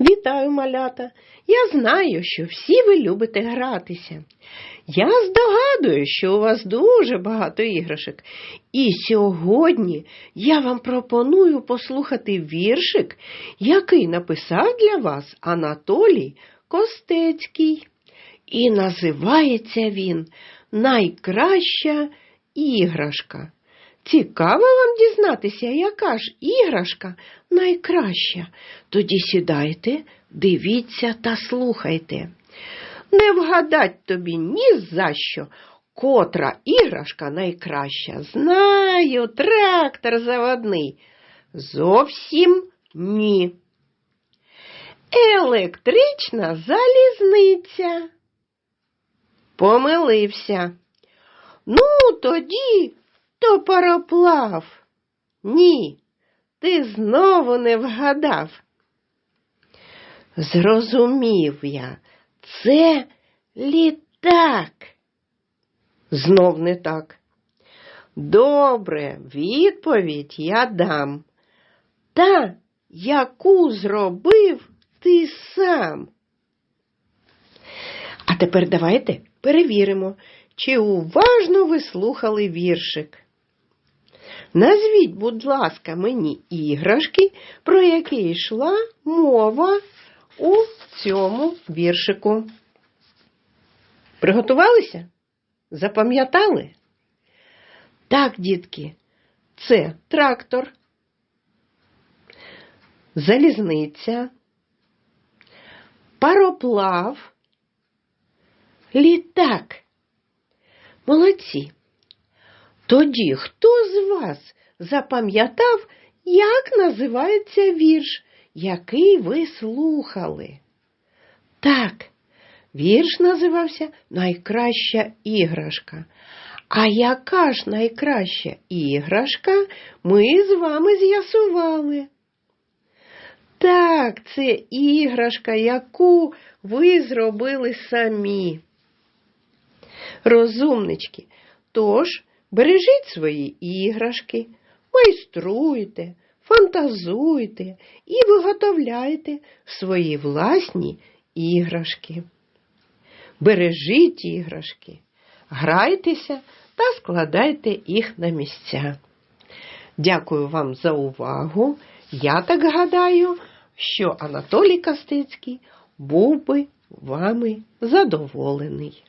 Вітаю, малята! Я знаю, що всі ви любите гратися. Я здогадую, що у вас дуже багато іграшок. І сьогодні я вам пропоную послухати віршик, який написав для вас Анатолій Костецький. І називається він Найкраща іграшка. Цікаво вам дізнатися, яка ж іграшка найкраща. Тоді сідайте, дивіться та слухайте. Не вгадать тобі ні за що, котра іграшка найкраща. Знаю, трактор заводний. Зовсім ні. Електрична залізниця. Помилився. Ну, тоді то пароплав. Ні, ти знову не вгадав. Зрозумів я, це літак. Знов не так. Добре, відповідь я дам. Та, яку зробив ти сам. А тепер давайте перевіримо, чи уважно ви слухали віршик. Назвіть, будь ласка, мені іграшки, про які йшла мова у цьому віршику. Приготувалися? Запам'ятали? Так, дітки, це трактор, залізниця, пароплав, літак. Молодці. Тоді хто з вас запам'ятав, як називається вірш, який ви слухали? Так, вірш називався Найкраща іграшка. А яка ж найкраща іграшка ми з вами з'ясували? Так, це іграшка, яку ви зробили самі. Розумнички, тож бережіть свої іграшки, майструйте, фантазуйте і виготовляйте свої власні іграшки. Бережіть іграшки, грайтеся та складайте їх на місця. Дякую вам за увагу. Я так гадаю, що Анатолій Костецький був би вами задоволений.